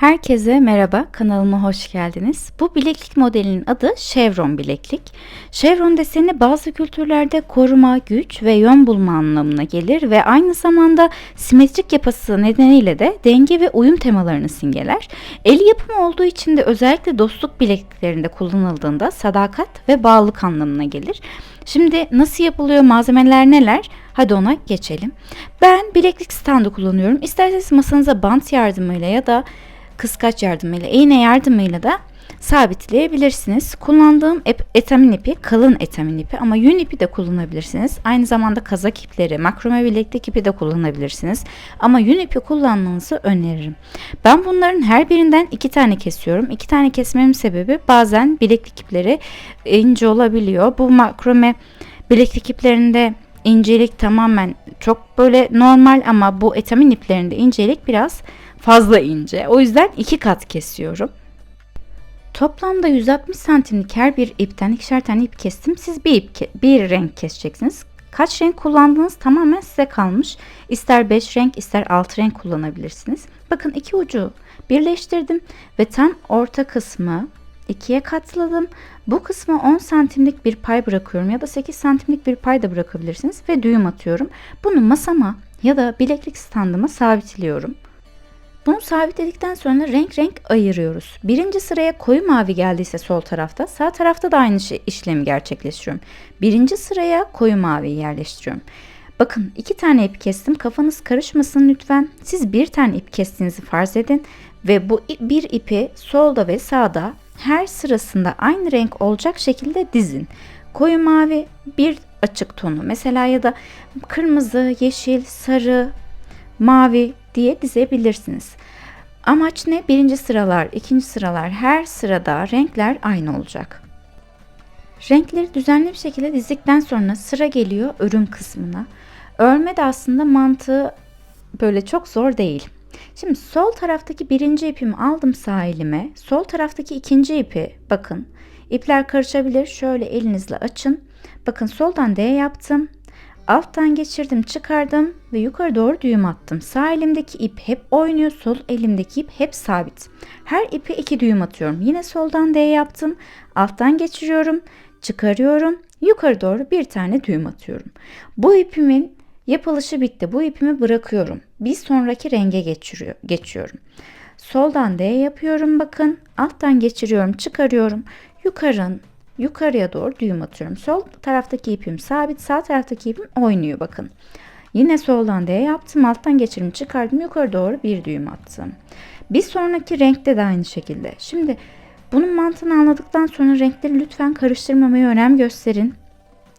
Herkese merhaba, kanalıma hoş geldiniz. Bu bileklik modelinin adı Chevron bileklik. Chevron deseni bazı kültürlerde koruma, güç ve yön bulma anlamına gelir ve aynı zamanda simetrik yapısı nedeniyle de denge ve uyum temalarını simgeler. El yapımı olduğu için de özellikle dostluk bilekliklerinde kullanıldığında sadakat ve bağlılık anlamına gelir. Şimdi nasıl yapılıyor, malzemeler neler? Hadi ona geçelim. Ben bileklik standı kullanıyorum. İsterseniz masanıza bant yardımıyla ya da kıskaç yardımıyla, iğne yardımıyla da sabitleyebilirsiniz. Kullandığım etamin ipi kalın etamin ipi ama yün ipi de kullanabilirsiniz. Aynı zamanda kazak ipleri, makrome bileklik ipi de kullanabilirsiniz. Ama yün ipi kullanmanızı öneririm. Ben bunların her birinden iki tane kesiyorum. İki tane kesmemin sebebi bazen bileklik ipleri ince olabiliyor. Bu makrome bileklik iplerinde incelik tamamen çok böyle normal ama bu etamin iplerinde incelik biraz fazla ince. O yüzden iki kat kesiyorum. Toplamda 160 santimlik her bir ipten ikişer tane ip kestim. Siz bir ip bir renk keseceksiniz. Kaç renk kullandığınız tamamen size kalmış. İster 5 renk ister 6 renk kullanabilirsiniz. Bakın iki ucu birleştirdim ve tam orta kısmı ikiye katladım. Bu kısma 10 santimlik bir pay bırakıyorum ya da 8 santimlik bir pay da bırakabilirsiniz ve düğüm atıyorum. Bunu masama ya da bileklik standıma sabitliyorum. Bunu sabitledikten sonra renk renk ayırıyoruz. Birinci sıraya koyu mavi geldiyse sol tarafta, sağ tarafta da aynı işlemi gerçekleştiriyorum. Birinci sıraya koyu maviyi yerleştiriyorum. Bakın iki tane ip kestim. Kafanız karışmasın lütfen. Siz bir tane ip kestiğinizi farz edin ve bu bir ipi solda ve sağda her sırasında aynı renk olacak şekilde dizin. Koyu mavi bir açık tonu mesela ya da kırmızı, yeşil, sarı, mavi diye dizebilirsiniz. Amaç ne? Birinci sıralar, ikinci sıralar her sırada renkler aynı olacak. Renkleri düzenli bir şekilde dizdikten sonra sıra geliyor örüm kısmına. Örme de aslında mantığı böyle çok zor değil. Şimdi sol taraftaki birinci ipimi aldım sağ elime. Sol taraftaki ikinci ipi bakın. İpler karışabilir. Şöyle elinizle açın. Bakın soldan D yaptım. Alttan geçirdim çıkardım ve yukarı doğru düğüm attım. Sağ elimdeki ip hep oynuyor, sol elimdeki ip hep sabit. Her ipe iki düğüm atıyorum. Yine soldan D yaptım. Alttan geçiriyorum, çıkarıyorum. Yukarı doğru bir tane düğüm atıyorum. Bu ipimin yapılışı bitti. Bu ipimi bırakıyorum. Bir sonraki renge geçiriyor, geçiyorum. Soldan D yapıyorum bakın. Alttan geçiriyorum, çıkarıyorum. Yukarın yukarıya doğru düğüm atıyorum. Sol taraftaki ipim sabit, sağ taraftaki ipim oynuyor bakın. Yine soldan D yaptım, alttan geçirimi çıkardım, yukarı doğru bir düğüm attım. Bir sonraki renkte de aynı şekilde. Şimdi bunun mantığını anladıktan sonra renkleri lütfen karıştırmamaya önem gösterin.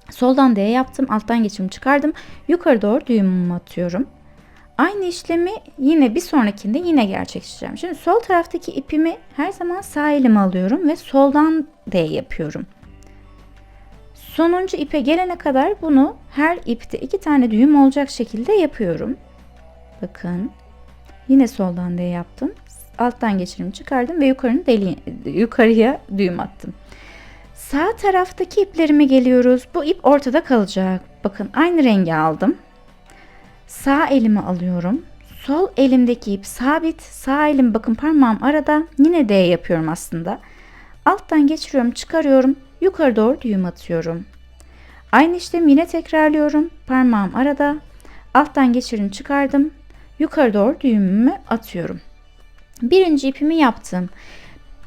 Soldan D yaptım, alttan geçirimi çıkardım, yukarı doğru düğümümü atıyorum. Aynı işlemi yine bir sonrakinde yine gerçekleştireceğim. Şimdi sol taraftaki ipimi her zaman sağ elime alıyorum ve soldan D yapıyorum. Sonuncu ipe gelene kadar bunu her ipte iki tane düğüm olacak şekilde yapıyorum. Bakın. Yine soldan D yaptım. Alttan geçirimi çıkardım ve yukarının deli, yukarıya düğüm attım. Sağ taraftaki iplerime geliyoruz. Bu ip ortada kalacak. Bakın aynı rengi aldım. Sağ elimi alıyorum. Sol elimdeki ip sabit. Sağ elim bakın parmağım arada. Yine D yapıyorum aslında. Alttan geçiriyorum, çıkarıyorum. Yukarı doğru düğüm atıyorum. Aynı işlemi yine tekrarlıyorum. Parmağım arada. Alttan geçirin, çıkardım. Yukarı doğru düğümümü atıyorum. Birinci ipimi yaptım.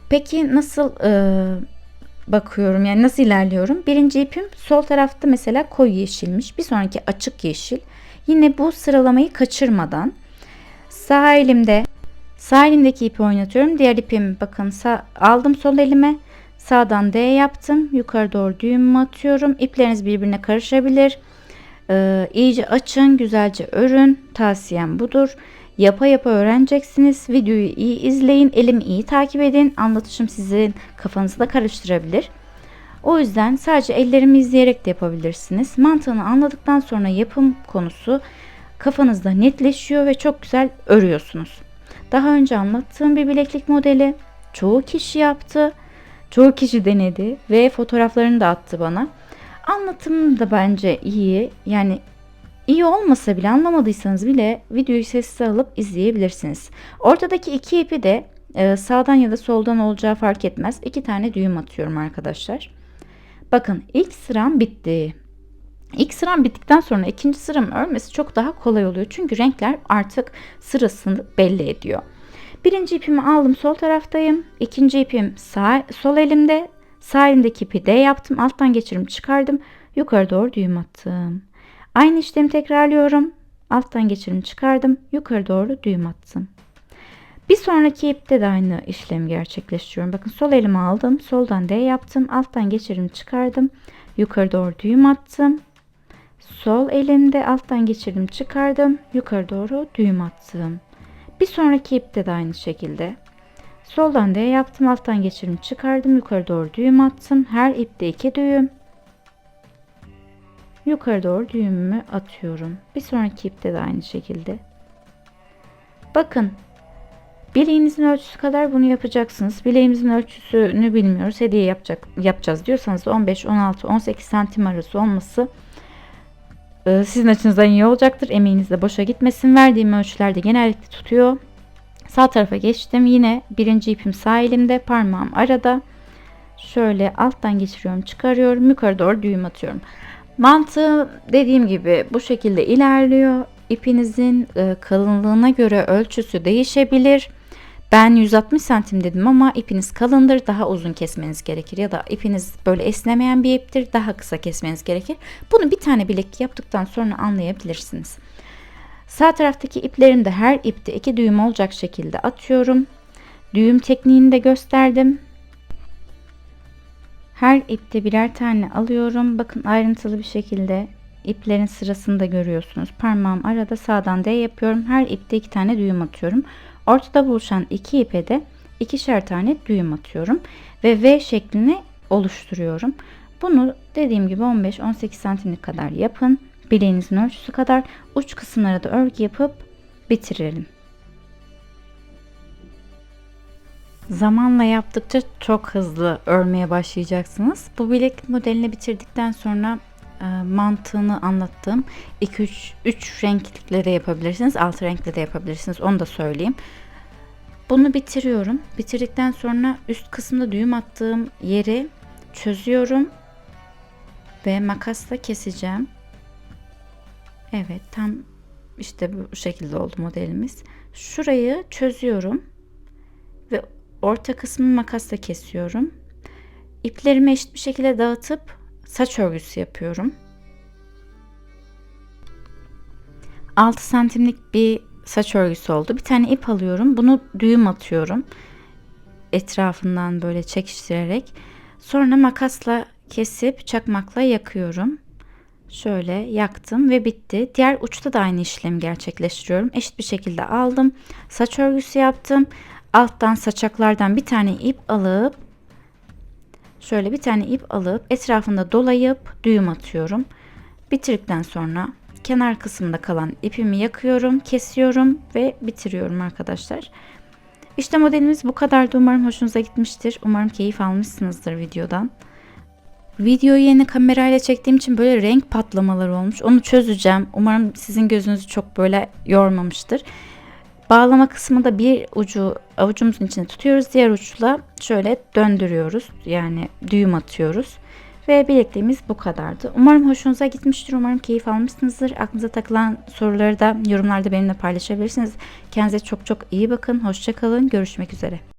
Peki nasıl e, bakıyorum yani nasıl ilerliyorum? Birinci ipim sol tarafta mesela koyu yeşilmiş. Bir sonraki açık yeşil. Yine bu sıralamayı kaçırmadan sağ elimde sağ elimdeki ipi oynatıyorum. Diğer ipimi bakın sağ, aldım sol elime. Sağdan D yaptım. Yukarı doğru düğümümü atıyorum. İpleriniz birbirine karışabilir. Ee, iyice açın, güzelce örün. Tavsiyem budur. Yapa yapa öğreneceksiniz. Videoyu iyi izleyin, elimi iyi takip edin. Anlatışım sizin kafanızı da karıştırabilir. O yüzden sadece ellerimi izleyerek de yapabilirsiniz. Mantığını anladıktan sonra yapım konusu kafanızda netleşiyor ve çok güzel örüyorsunuz. Daha önce anlattığım bir bileklik modeli çoğu kişi yaptı. Çoğu kişi denedi ve fotoğraflarını da attı bana. Anlatım da bence iyi. Yani iyi olmasa bile anlamadıysanız bile videoyu sessiz alıp izleyebilirsiniz. Ortadaki iki ipi de Ee, sağdan ya da soldan olacağı fark etmez. İki tane düğüm atıyorum arkadaşlar. Bakın ilk sıram bitti. İlk sıram bittikten sonra ikinci sıram örmesi çok daha kolay oluyor. Çünkü renkler artık sırasını belli ediyor. Birinci ipimi aldım sol taraftayım. İkinci ipim sağ, sol elimde. Sağ elimdeki ipi D yaptım. Alttan geçirim çıkardım. Yukarı doğru düğüm attım. Aynı işlemi tekrarlıyorum. Alttan geçirim çıkardım. Yukarı doğru düğüm attım. Bir sonraki ipte de aynı işlemi gerçekleştiriyorum. Bakın sol elimi aldım. Soldan D yaptım. Alttan geçirim çıkardım. Yukarı doğru düğüm attım. Sol elimde alttan geçirdim çıkardım. Yukarı doğru düğüm attım. Bir sonraki ipte de aynı şekilde. Soldan D yaptım. Alttan geçirim çıkardım. Yukarı doğru düğüm attım. Her ipte iki düğüm. Yukarı doğru düğümümü atıyorum. Bir sonraki ipte de aynı şekilde. Bakın Bileğinizin ölçüsü kadar bunu yapacaksınız. Bileğimizin ölçüsünü bilmiyoruz. Hediye yapacak yapacağız diyorsanız 15, 16, 18 santim arası olması e, sizin açınızdan iyi olacaktır. Emeğiniz de boşa gitmesin. Verdiğim ölçülerde genellikle tutuyor. Sağ tarafa geçtim. Yine birinci ipim sağ elimde. Parmağım arada. Şöyle alttan geçiriyorum. Çıkarıyorum. Yukarı doğru düğüm atıyorum. Mantığı dediğim gibi bu şekilde ilerliyor. İpinizin e, kalınlığına göre ölçüsü değişebilir. Ben 160 santim dedim ama ipiniz kalındır daha uzun kesmeniz gerekir ya da ipiniz böyle esnemeyen bir iptir daha kısa kesmeniz gerekir. Bunu bir tane bilek yaptıktan sonra anlayabilirsiniz. Sağ taraftaki iplerim de her ipte iki düğüm olacak şekilde atıyorum. Düğüm tekniğini de gösterdim. Her ipte birer tane alıyorum. Bakın ayrıntılı bir şekilde iplerin sırasını da görüyorsunuz. Parmağım arada sağdan D yapıyorum. Her ipte iki tane düğüm atıyorum. Ortada buluşan iki ipe de ikişer tane düğüm atıyorum ve V şeklini oluşturuyorum. Bunu dediğim gibi 15-18 santimlik kadar yapın. Bileğinizin ölçüsü kadar uç kısımlara da örgü yapıp bitirelim. Zamanla yaptıkça çok hızlı örmeye başlayacaksınız. Bu bilek modelini bitirdikten sonra mantığını anlattığım 2-3 3 renklikle de yapabilirsiniz. 6 renkle de yapabilirsiniz. Onu da söyleyeyim. Bunu bitiriyorum. Bitirdikten sonra üst kısımda düğüm attığım yeri çözüyorum ve makasla keseceğim. Evet, tam işte bu şekilde oldu modelimiz. Şurayı çözüyorum ve orta kısmını makasla kesiyorum. İplerimi eşit bir şekilde dağıtıp saç örgüsü yapıyorum. 6 santimlik bir saç örgüsü oldu. Bir tane ip alıyorum. Bunu düğüm atıyorum. Etrafından böyle çekiştirerek. Sonra makasla kesip çakmakla yakıyorum. Şöyle yaktım ve bitti. Diğer uçta da aynı işlemi gerçekleştiriyorum. Eşit bir şekilde aldım. Saç örgüsü yaptım. Alttan saçaklardan bir tane ip alıp şöyle bir tane ip alıp etrafında dolayıp düğüm atıyorum. Bitirdikten sonra kenar kısmında kalan ipimi yakıyorum, kesiyorum ve bitiriyorum arkadaşlar. İşte modelimiz bu kadardı. Umarım hoşunuza gitmiştir. Umarım keyif almışsınızdır videodan. Videoyu yeni kamerayla çektiğim için böyle renk patlamaları olmuş. Onu çözeceğim. Umarım sizin gözünüzü çok böyle yormamıştır. Bağlama kısmı da bir ucu avucumuzun içine tutuyoruz. Diğer uçla şöyle döndürüyoruz. Yani düğüm atıyoruz. Ve bilekliğimiz bu kadardı. Umarım hoşunuza gitmiştir. Umarım keyif almışsınızdır. Aklınıza takılan soruları da yorumlarda benimle paylaşabilirsiniz. Kendinize çok çok iyi bakın. Hoşçakalın. Görüşmek üzere.